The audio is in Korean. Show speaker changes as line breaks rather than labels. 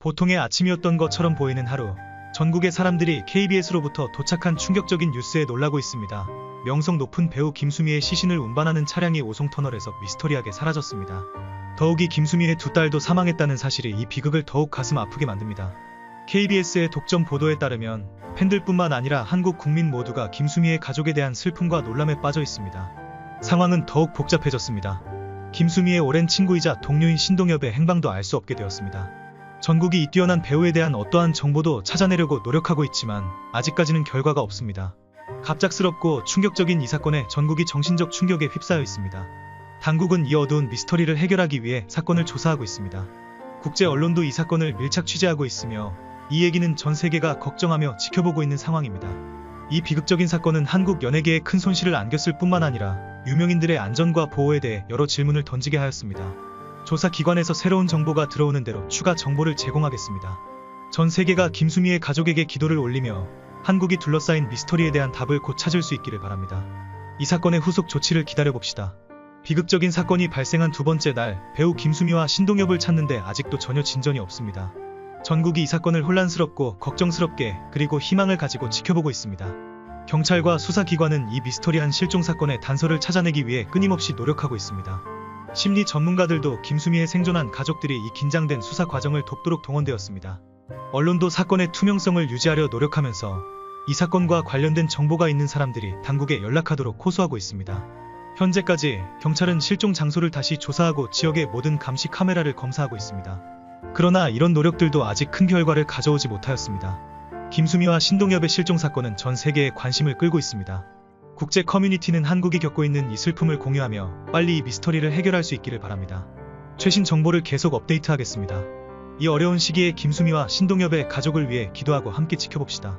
보통의 아침이었던 것처럼 보이는 하루. 전국의 사람들이 KBS로부터 도착한 충격적인 뉴스에 놀라고 있습니다. 명성 높은 배우 김수미의 시신을 운반하는 차량이 오송터널에서 미스터리하게 사라졌습니다. 더욱이 김수미의 두 딸도 사망했다는 사실이 이 비극을 더욱 가슴 아프게 만듭니다. KBS의 독점 보도에 따르면 팬들뿐만 아니라 한국 국민 모두가 김수미의 가족에 대한 슬픔과 놀람에 빠져 있습니다. 상황은 더욱 복잡해졌습니다. 김수미의 오랜 친구이자 동료인 신동엽의 행방도 알 수 없게 되었습니다. 전국이 이 뛰어난 배우에 대한 어떠한 정보도 찾아내려고 노력하고 있지만 아직까지는 결과가 없습니다. 갑작스럽고 충격적인 이 사건에 전국이 정신적 충격에 휩싸여 있습니다. 당국은 이 어두운 미스터리를 해결하기 위해 사건을 조사하고 있습니다. 국제 언론도 이 사건을 밀착 취재하고 있으며 이 얘기는 전 세계가 걱정하며 지켜보고 있는 상황입니다. 이 비극적인 사건은 한국 연예계에 큰 손실을 안겼을 뿐만 아니라 유명인들의 안전과 보호에 대해 여러 질문을 던지게 하였습니다. 조사 기관에서 새로운 정보가 들어오는 대로 추가 정보를 제공하겠습니다. 전 세계가 김수미의 가족에게 기도를 올리며 한국이 둘러싸인 미스터리에 대한 답을 곧 찾을 수 있기를 바랍니다. 이 사건의 후속 조치를 기다려봅시다. 비극적인 사건이 발생한 두 번째 날 배우 김수미와 신동엽을 찾는데 아직도 전혀 진전이 없습니다. 전국이 이 사건을 혼란스럽고 걱정스럽게 그리고 희망을 가지고 지켜보고 있습니다. 경찰과 수사기관은 이 미스터리한 실종 사건의 단서를 찾아내기 위해 끊임없이 노력하고 있습니다. 심리 전문가들도 김수미의 생존한 가족들이 이 긴장된 수사 과정을 돕도록 동원되었습니다. 언론도 사건의 투명성을 유지하려 노력하면서 이 사건과 관련된 정보가 있는 사람들이 당국에 연락하도록 호소하고 있습니다. 현재까지 경찰은 실종 장소를 다시 조사하고 지역의 모든 감시 카메라를 검사하고 있습니다. 그러나 이런 노력들도 아직 큰 결과를 가져오지 못하였습니다. 김수미와 신동엽의 실종 사건은 전 세계에 관심을 끌고 있습니다. 국제 커뮤니티는 한국이 겪고 있는 이 슬픔을 공유하며 빨리 이 미스터리를 해결할 수 있기를 바랍니다. 최신 정보를 계속 업데이트하겠습니다. 이 어려운 시기에 김수미와 신동엽의 가족을 위해 기도하고 함께 지켜봅시다.